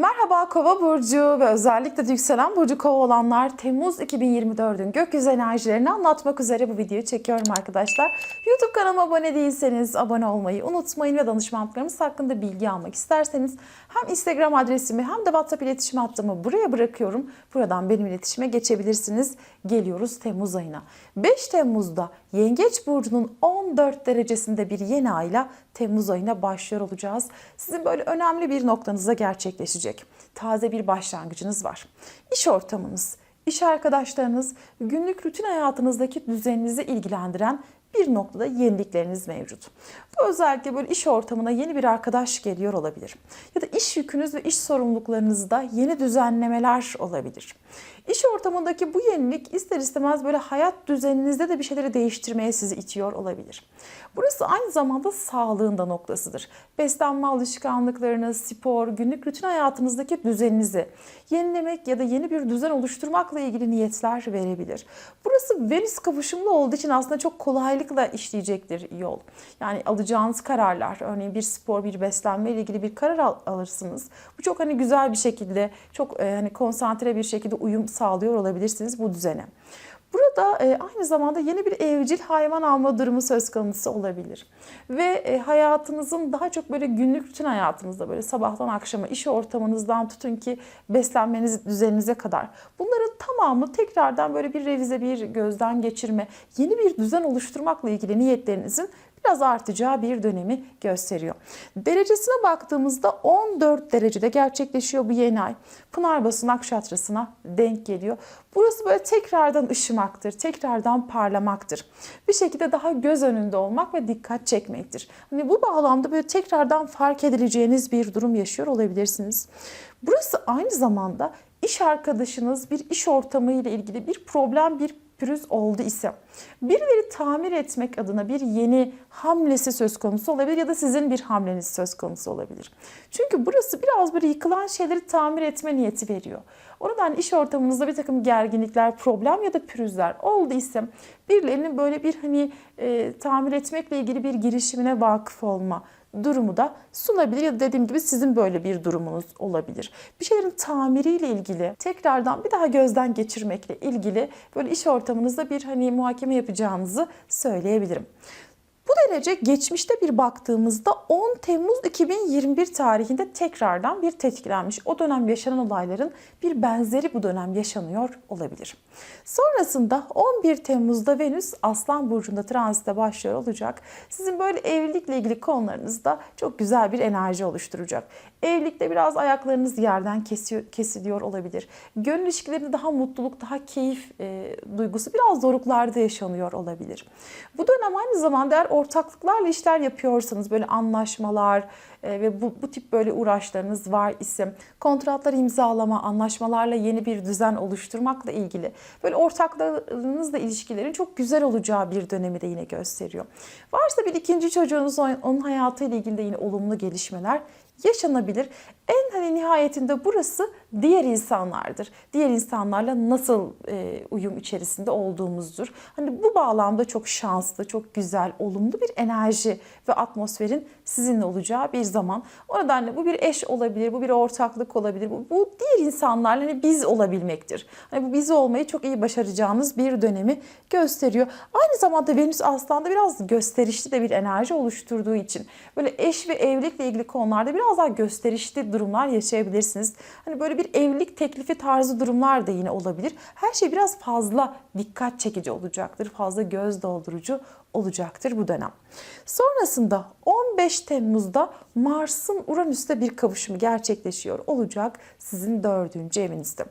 Merhaba Kova burcu ve özellikle de yükselen burcu Kova olanlar Temmuz 2024'ün gökyüzü enerjilerini anlatmak üzere bu videoyu çekiyorum arkadaşlar. YouTube kanalıma abone değilseniz abone olmayı unutmayın ve danışmanlıklarımız hakkında bilgi almak isterseniz hem Instagram adresimi hem de WhatsApp iletişim hattımı buraya bırakıyorum. Buradan benim iletişime geçebilirsiniz. Geliyoruz Temmuz ayına. 5 Temmuz'da Yengeç burcunun 14 derecesinde bir yeni ayla Temmuz ayına başlıyor olacağız. Sizin böyle önemli bir noktanıza gerçekleşecek. Taze bir başlangıcınız var. İş ortamınız, iş arkadaşlarınız, günlük rutin hayatınızdaki düzeninizi ilgilendiren bir noktada yenilikleriniz mevcut. Bu özellikle böyle iş ortamına yeni bir arkadaş geliyor olabilir. Ya da iş yükünüz ve iş sorumluluklarınızda yeni düzenlemeler olabilir. İş ortamındaki bu yenilik ister istemez böyle hayat düzeninizde de bir şeyleri değiştirmeye sizi itiyor olabilir. Burası aynı zamanda sağlığın da noktasıdır. Beslenme alışkanlıklarınız, spor, günlük rutin hayatınızdaki düzeninizi yenilemek ya da yeni bir düzen oluşturmakla ilgili niyetler verebilir. Burası Venüs kavuşumlu olduğu için aslında çok kolaylıkla işleyecektir yol. Yani alacağınız kararlar, örneğin bir spor, bir beslenme ile ilgili bir karar al- alırsınız. Bu çok hani güzel bir şekilde, çok e, hani konsantre bir şekilde uyum sağlıyor olabilirsiniz bu düzene. Burada e, aynı zamanda yeni bir evcil hayvan alma durumu söz konusu olabilir. Ve e, hayatınızın daha çok böyle günlük rutin hayatınızda böyle sabahtan akşama iş ortamınızdan tutun ki beslenmeniz düzeninize kadar bunların tamamı tekrardan böyle bir revize bir gözden geçirme, yeni bir düzen oluşturmakla ilgili niyetlerinizin biraz artacağı bir dönemi gösteriyor. Derecesine baktığımızda 14 derecede gerçekleşiyor bu yeni ay. Pınar Basu Nakşatrası'na denk geliyor. Burası böyle tekrardan ışımaktır, tekrardan parlamaktır. Bir şekilde daha göz önünde olmak ve dikkat çekmektir. Hani bu bağlamda böyle tekrardan fark edileceğiniz bir durum yaşıyor olabilirsiniz. Burası aynı zamanda iş arkadaşınız, bir iş ortamı ile ilgili bir problem, bir pürüz oldu ise birileri tamir etmek adına bir yeni hamlesi söz konusu olabilir ya da sizin bir hamleniz söz konusu olabilir. Çünkü burası biraz böyle yıkılan şeyleri tamir etme niyeti veriyor. Oradan iş ortamınızda bir takım gerginlikler, problem ya da pürüzler oldu ise birilerinin böyle bir hani e, tamir etmekle ilgili bir girişimine vakıf olma, durumu da sunabilir ya da dediğim gibi sizin böyle bir durumunuz olabilir. Bir şeylerin tamiriyle ilgili tekrardan bir daha gözden geçirmekle ilgili böyle iş ortamınızda bir hani muhakeme yapacağınızı söyleyebilirim. Bu derece geçmişte bir baktığımızda 10 Temmuz 2021 tarihinde tekrardan bir tetiklenmiş. O dönem yaşanan olayların bir benzeri bu dönem yaşanıyor olabilir. Sonrasında 11 Temmuz'da Venüs Aslan Burcu'nda transite başlıyor olacak. Sizin böyle evlilikle ilgili konularınızda çok güzel bir enerji oluşturacak. Evlilikte biraz ayaklarınız yerden kesiyor, kesiliyor olabilir. Gönül ilişkilerinde daha mutluluk, daha keyif e, duygusu biraz zorluklarda yaşanıyor olabilir. Bu dönem aynı zamanda eğer ortaklıklarla işler yapıyorsanız böyle anlaşmalar e, ve bu, bu tip böyle uğraşlarınız var ise kontratlar imzalama, anlaşmalarla yeni bir düzen oluşturmakla ilgili böyle ortaklarınızla ilişkilerin çok güzel olacağı bir dönemi de yine gösteriyor. Varsa bir ikinci çocuğunuz onun hayatıyla ilgili de yine olumlu gelişmeler yaşanabilir. En hani nihayetinde burası diğer insanlardır. Diğer insanlarla nasıl e, uyum içerisinde olduğumuzdur. Hani bu bağlamda çok şanslı, çok güzel, olumlu bir enerji ve atmosferin sizinle olacağı bir zaman. O nedenle bu bir eş olabilir, bu bir ortaklık olabilir. Bu, bu diğer insanlarla hani biz olabilmektir. Hani bu biz olmayı çok iyi başaracağınız bir dönemi gösteriyor. Aynı zamanda Venüs Aslan'da biraz gösterişli de bir enerji oluşturduğu için böyle eş ve evlilikle ilgili konularda biraz daha gösterişli durumlar yaşayabilirsiniz. Hani böyle bir evlilik teklifi tarzı durumlar da yine olabilir. Her şey biraz fazla dikkat çekici olacaktır. Fazla göz doldurucu olacaktır bu dönem. Sonrasında 15 Temmuz'da Mars'ın Uranüs'te bir kavuşumu gerçekleşiyor olacak sizin dördüncü evinizde.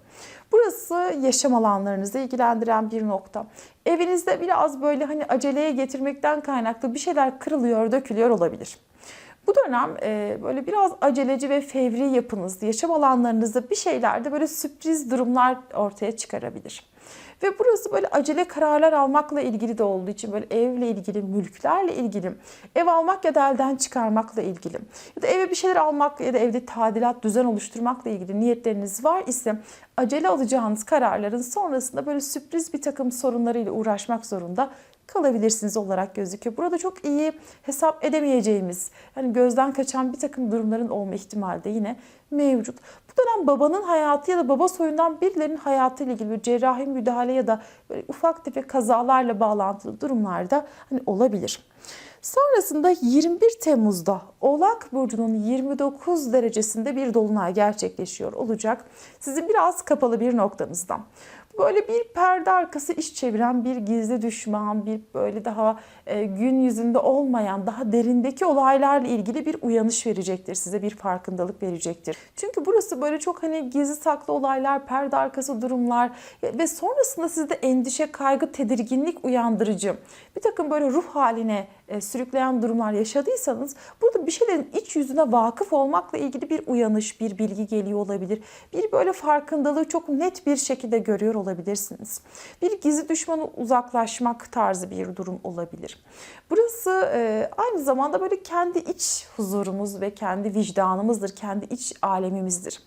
Burası yaşam alanlarınızı ilgilendiren bir nokta. Evinizde biraz böyle hani aceleye getirmekten kaynaklı bir şeyler kırılıyor, dökülüyor olabilir. Bu dönem e, böyle biraz aceleci ve fevri yapınız, yaşam alanlarınızda bir şeylerde böyle sürpriz durumlar ortaya çıkarabilir. Ve burası böyle acele kararlar almakla ilgili de olduğu için böyle evle ilgili, mülklerle ilgili, ev almak ya da elden çıkarmakla ilgili ya da eve bir şeyler almak ya da evde tadilat, düzen oluşturmakla ilgili niyetleriniz var ise acele alacağınız kararların sonrasında böyle sürpriz bir takım sorunlarıyla uğraşmak zorunda kalabilirsiniz olarak gözüküyor. Burada çok iyi hesap edemeyeceğimiz, yani gözden kaçan bir takım durumların olma ihtimali de yine mevcut. Bu dönem babanın hayatı ya da baba soyundan birilerinin hayatı ile ilgili bir cerrahi müdahale ya da böyle ufak tefek kazalarla bağlantılı durumlarda hani olabilir. Sonrasında 21 Temmuz'da Oğlak Burcu'nun 29 derecesinde bir dolunay gerçekleşiyor olacak. Sizin biraz kapalı bir noktanızdan. Böyle bir perde arkası iş çeviren bir gizli düşman, bir böyle daha e, gün yüzünde olmayan, daha derindeki olaylarla ilgili bir uyanış verecektir. Size bir farkındalık verecektir. Çünkü burası böyle çok hani gizli saklı olaylar, perde arkası durumlar ve sonrasında sizde endişe, kaygı, tedirginlik uyandırıcı bir takım böyle ruh haline sürükleyen durumlar yaşadıysanız burada bir şeylerin iç yüzüne vakıf olmakla ilgili bir uyanış, bir bilgi geliyor olabilir. Bir böyle farkındalığı çok net bir şekilde görüyor olabilirsiniz. Bir gizli düşmanı uzaklaşmak tarzı bir durum olabilir. Burası e, aynı zamanda böyle kendi iç huzurumuz ve kendi vicdanımızdır, kendi iç alemimizdir.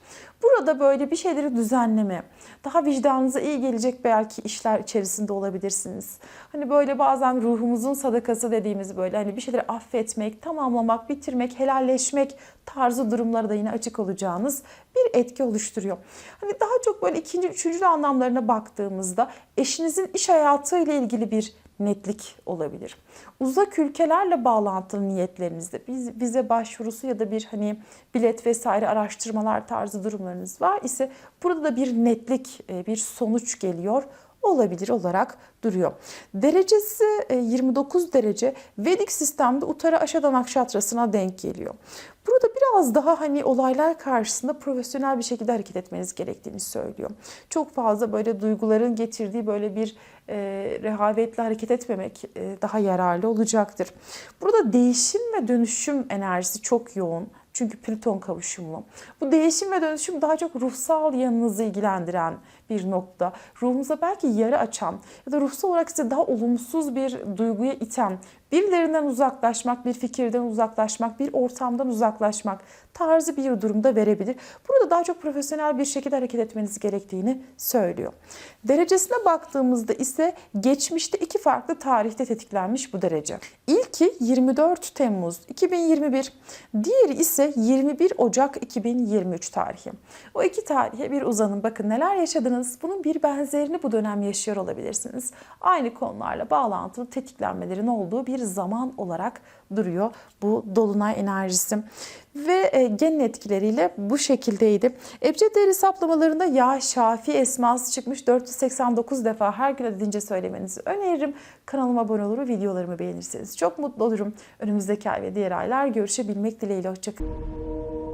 Burada böyle bir şeyleri düzenleme, daha vicdanınıza iyi gelecek belki işler içerisinde olabilirsiniz. Hani böyle bazen ruhumuzun sadakası dediğimiz böyle hani bir şeyleri affetmek, tamamlamak, bitirmek, helalleşmek tarzı durumlara da yine açık olacağınız bir etki oluşturuyor. Hani daha çok böyle ikinci, üçüncü anlamlarına baktığımızda eşinizin iş hayatı ile ilgili bir netlik olabilir. Uzak ülkelerle bağlantılı niyetlerinizde biz, vize başvurusu ya da bir hani bilet vesaire araştırmalar tarzı durumlarınız var ise burada da bir netlik, e, bir sonuç geliyor olabilir olarak duruyor. Derecesi e, 29 derece Vedik sistemde Uttara Aşadan Nakşatrası'na denk geliyor. Burada biraz daha hani olaylar karşısında profesyonel bir şekilde hareket etmeniz gerektiğini söylüyor. Çok fazla böyle duyguların getirdiği böyle bir e, rehavetle hareket etmemek e, daha yararlı olacaktır. Burada değişim ve dönüşüm enerjisi çok yoğun. Çünkü Plüton kavuşumu. Bu değişim ve dönüşüm daha çok ruhsal yanınızı ilgilendiren bir nokta. Ruhunuza belki yara açan ya da ruhsal olarak size daha olumsuz bir duyguya iten, birilerinden uzaklaşmak, bir fikirden uzaklaşmak, bir ortamdan uzaklaşmak tarzı bir durumda verebilir. Burada daha çok profesyonel bir şekilde hareket etmeniz gerektiğini söylüyor. Derecesine baktığımızda ise geçmişte iki farklı tarihte tetiklenmiş bu derece. İlki 24 Temmuz 2021, diğeri ise 21 Ocak 2023 tarihi. O iki tarihe bir uzanın. Bakın neler yaşadınız. Bunun bir benzerini bu dönem yaşıyor olabilirsiniz. Aynı konularla bağlantılı tetiklenmelerin olduğu bir zaman olarak duruyor bu dolunay enerjisi. Ve e, genel etkileriyle bu şekildeydi. Ebced değer hesaplamalarında ya Şafi esması çıkmış 489 defa her gün adedince söylemenizi öneririm. Kanalıma abone olur, videolarımı beğenirseniz çok mutlu olurum. Önümüzdeki ay ve diğer aylar görüşebilmek dileğiyle. Hoşçakalın.